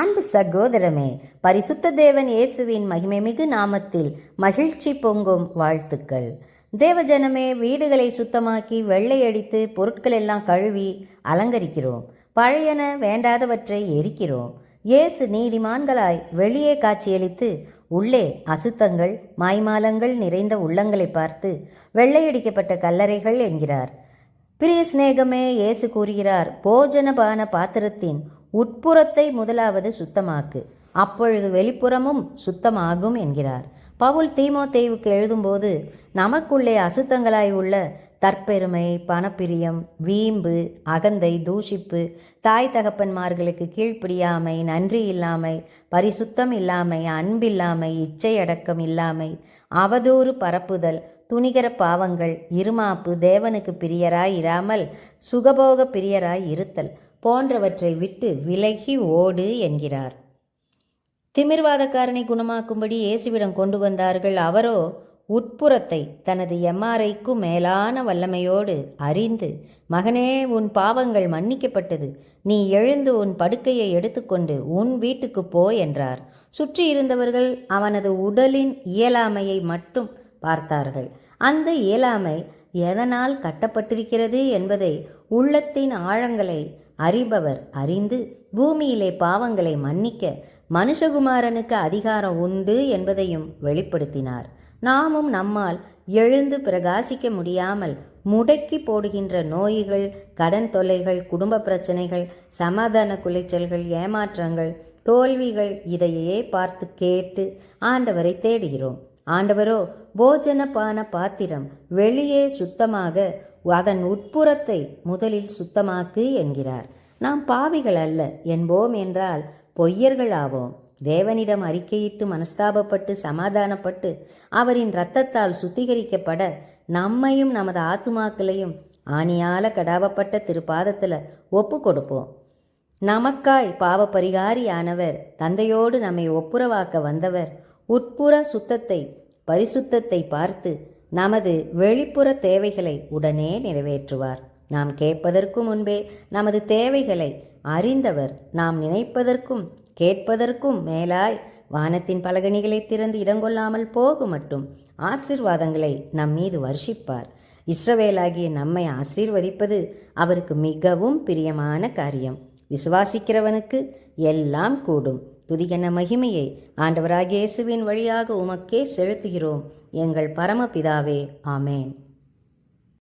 அன்பு சகோதரமே பரிசுத்த தேவன் இயேசுவின் மகிமைமிகு நாமத்தில் மகிழ்ச்சி பொங்கும் வாழ்த்துக்கள். தேவஜனமே வீடுகளை சுத்தமாக்கி வெள்ளை அடித்து பொருட்கள் எல்லாம் கழுவி அலங்கரிக்கிறோம். பழையன வேண்டாதவற்றை எரிக்கிறோம். இயேசு நீதிமான்களாய் வெளியே காட்சியளித்து உள்ளே அசுத்தங்கள் மாய்மாலங்கள் நிறைந்த உள்ளங்களை பார்த்து வெள்ளையடிக்கப்பட்ட கல்லறைகள் என்கிறார். பிரிய சிநேகமே இயேசு கூறுகிறார் போஜனபான பாத்திரத்தின் உட்புறத்தை முதலாவது சுத்தமாக்கு. அப்பொழுது வெளிப்புறமும் சுத்தமாகும் என்கிறார். பவுல் தீமோத்தேவுக்கு எழுதும்போது நமக்குள்ளே அசுத்தங்களாய் உள்ள தற்பெருமை பணப்பிரியம் வீம்பு அகந்தை தூஷிப்பு தாய் தகப்பன்மார்களுக்கு கீழ்ப்பிடியாமை நன்றி இல்லாமை பரிசுத்தம் இல்லாமை அன்பில்லாமை இச்சை அடக்கம் இல்லாமை அவதூறு பரப்புதல் துணிகர பாவங்கள் இருமாப்பு தேவனுக்கு பிரியராய் இராமல் சுகபோக பிரியராய் இருத்தல் போன்றவற்றை விட்டு விலகி ஓடு என்கிறார். திமிர்வாதக்காரனை குணமாக்கும்படி இயேசுவிடம் கொண்டு வந்தார்கள். அவரோ உட்புறத்தை தனது எம்ஆர்ஐக்கும் மேலான வல்லமையோடு அறிந்து மகனே உன் பாவங்கள் மன்னிக்கப்பட்டது. நீ எழுந்து உன் படுக்கையை எடுத்துக்கொண்டு உன் வீட்டுக்கு போ என்றார். சுற்றி இருந்தவர்கள் அவனது உடலின் இயலாமையை மட்டும் பார்த்தார்கள். அந்த இயலாமை எதனால் கட்டப்பட்டிருக்கிறது என்பதை உள்ளத்தின் ஆழங்களை அறிபவர் அறிந்து பூமியிலே பாவங்களை மன்னிக்க மனுஷகுமாரனுக்கு அதிகாரம் உண்டு என்பதையும் வெளிப்படுத்தினார். நாமும் நம்மால் எழுந்து பிரகாசிக்க முடியாமல் முடக்கி போடுகின்ற நோய்கள் கடன் தொல்லைகள் குடும்ப பிரச்சனைகள் சமாதான குலைச்சல்கள் ஏமாற்றங்கள் தோல்விகள் இதையே பார்த்து கேட்டு ஆண்டவரை தேடுகிறோம். ஆண்டவரோ போஜனப்பான பாத்திரம் வெளியே சுத்தமாக அதன் உட்புறத்தை முதலில் சுத்தமாக்கு என்கிறார். நாம் பாவிகள் அல்ல என்போம் என்றால் பொய்யர்கள் ஆவோம். தேவனிடம் அறிக்கையிட்டு மனஸ்தாபப்பட்டு சமாதானப்பட்டு அவரின் இரத்தத்தால் சுத்திகரிக்கப்பட நம்மையும் நமது ஆத்துமாக்களையும் ஆணியால கடாவப்பட்ட திருப்பாதத்தில் ஒப்பு கொடுப்போம். நமக்காய் பாவ பரிகாரியானவர் தந்தையோடு நம்மை ஒப்புரவாக்க வந்தவர் உட்புற சுத்தத்தை பரிசுத்தத்தை பார்த்து நமது வெளிப்புற தேவைகளை உடனே நிறைவேற்றுவார். நாம் கேட்பதற்கு முன்பே நமது தேவைகளை அறிந்தவர் நாம் நினைப்பதற்கும் கேட்பதற்கும் மேலாய் வானத்தின் பலகணிகளை திறந்து இடங்கொள்ளாமல் போக மட்டும் ஆசிர்வாதங்களை நம் மீது வர்ஷிப்பார். இஸ்ரவேலாகிய நம்மை ஆசீர்வதிப்பது அவருக்கு மிகவும் பிரியமான காரியம். விசுவாசிக்கிறவனுக்கு எல்லாம் கூடும். துதியன மகிமையை ஆண்டவராகிய இயேசுவின் வழியாக உமக்கே செலுத்துகிறோம். எங்கள் பரமபிதாவே ஆமேன்.